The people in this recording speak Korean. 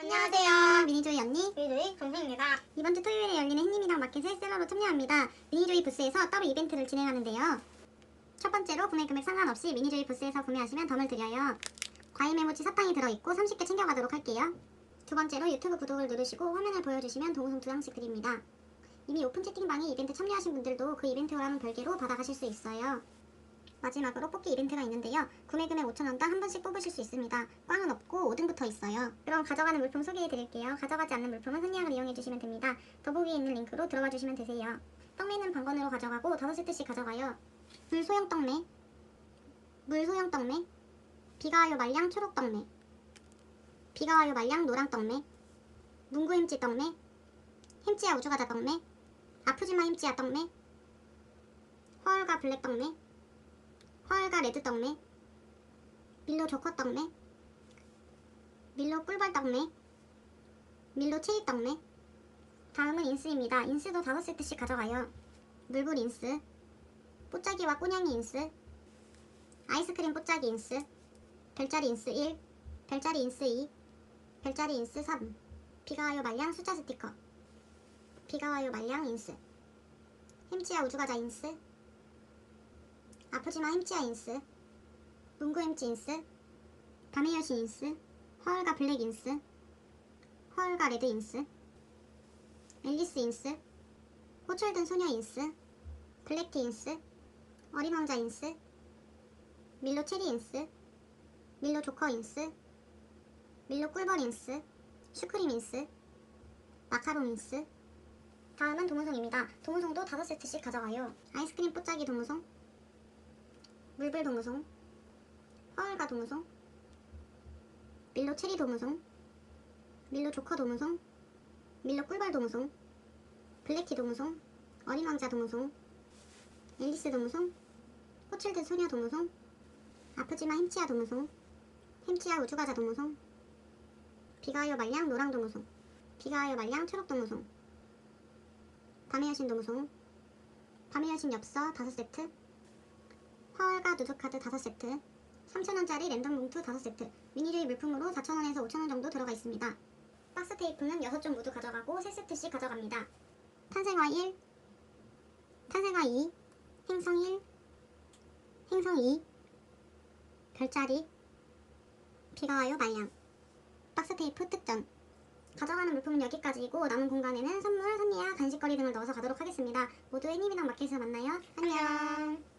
안녕하세요. 미니조이 언니. 미주이 정수입니다. 이번 주 토요일에 열리는 햇님이랑 마켓에 셀러로 참여합니다. 미니조이 부스에서 따로 이벤트를 진행하는데요. 첫 번째로 구매 금액 상관없이 미니조이 부스에서 구매하시면 덤을 드려요. 과일 메모지 사탕이 들어있고 30개 챙겨가도록 할게요. 두 번째로 유튜브 구독을 누르시고 화면을 보여주시면 동우송 두 장씩 드립니다. 이미 오픈 채팅방에 이벤트 참여하신 분들도 그 이벤트와는 별개로 받아가실 수 있어요. 마지막으로 뽑기 이벤트가 있는데요. 구매 금액 5,000원당 한 분씩 뽑으실 수 있습니다. 꽝은 없고 5등부터 있어요. 그럼 가져가는 물품 소개해 드릴게요. 가져가지 않는 물품은 선예약을 이용해 주시면 됩니다. 더보기에 있는 링크로 들어가 주시면 되세요. 떡매는 방건으로 가져가고 5세트씩 가져가요. 물 소형 떡매, 물 소형 떡매, 비가 와요 말량 초록 떡매, 비가 와요 말량 노랑 떡매, 문구 햄찌 떡매, 햄찌야 우주과자 떡매, 아프지마 햄찌야 떡매, 허얼과 블랙 떡매, 허얼과 레드 떡매, 밀로 조커 떡매, 밀로 꿀벌 떡매, 밀로 체리 떡매. 다음은 인스입니다. 인스도 5세트씩 가져가요. 물불 인스, 뽀짜기와 꼬냥이 인스, 아이스크림 뽀짜기 인스, 별자리 인스 1, 별자리 인스 2, 별자리 인스 3, 비가 와요 말량 숫자 스티커, 비가 와요 말량 인스, 햄찌야 우주과자 인스, 아프지마 햄찌야 인스, 문구 햄찌 인스, 밤의 여신 인스, 허얼과 블랙 인스, 허얼과 레드 인스, 앨리스 인스, 호철든 소녀 인스, 블랙티 인스, 어린 왕자 인스, 밀로 체리 인스, 밀로 조커 인스, 밀로 꿀벌 인스, 슈크림 인스, 마카롱 인스. 다음은 도무송입니다. 도무송도 5세트씩 가져가요. 아이스크림 뽀짜기 도무송, 물불 도무송, 허얼과 도무송, 밀로 체리 도무송, 밀로 조커 도무송, 밀로 꿀벌 도무송, 블랙티 도무송, 어린 왕자 도무송, 앨리스 도무송, 호출든 소녀 도무송, 아프지마 햄치야 도무송, 햄치야 우주과자 도무송, 비가 와요 말량 노랑 도무송, 비가 와요 말량 초록 도무송, 밤의 여신 도무송, 밤의 여신 엽서 5세트, 화월과 누드카드 5세트, 3,000원짜리 랜덤 봉투 5세트, 미니조이 물품으로 4,000원에서 5,000원 정도 들어가 있습니다. 박스 테이프는 6종 모두 가져가고 3세트씩 가져갑니다. 탄생화 1, 탄생화 2, 행성 1, 행성 2, 별자리, 비가 와요 말량, 박스 테이프 특전. 가져가는 물품은 여기까지이고 남은 공간에는 선물, 선니야, 간식거리 등을 넣어서 가도록 하겠습니다. 모두 애니비랑 마켓에서 만나요. 안녕.